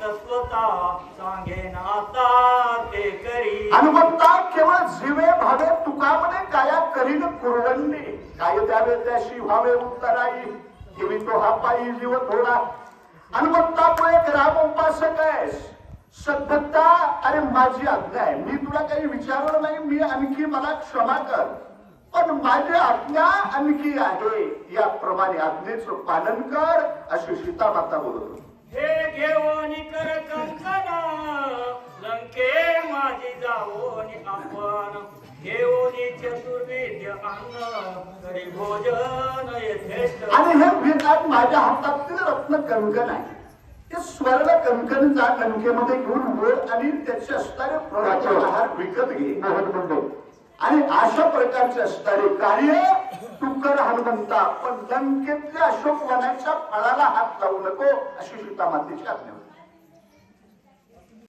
तत्वता सांगेन आता ते करी। हनुमंता केवळ जीवे भावे तुका म्हणे काया करीन कुरवंडी काय द्यावे त्याशी व्हावे उत्तराई ठेवी तो हा पायी जीव थोडा। हनुमंता तू एक राम उपासक आहेस। सद्धता अरे माझी आज्ञा आहे. मी तुला काही विचारलं नाही मी आणखी मला क्षमा कर. पण माझी आज्ञा आणखी आहे. या याप्रमाणे आज्ञेचं पालन कर अशी सीता माता बोलत होती. हे घेऊन कर कंकण लंके माझी जाऊन आपण घेऊन चतुर्वेद्य अन्न करी भोजन यथेष्ट आणि हे विधान माझ्या हातातील रत्न कंकण आहे. ते स्वर्ण कंकणचा कणकेमध्ये घेऊन वर आणि त्याचे असणारे फळाचे आहार विकत घे. आणि अशा प्रकारचे असणारे कार्य कर हनुमंता पण लंकेतल्या अशोक वनाच्या फळाला हात लावू नको अशी सीता मातेची आज्ञा होती.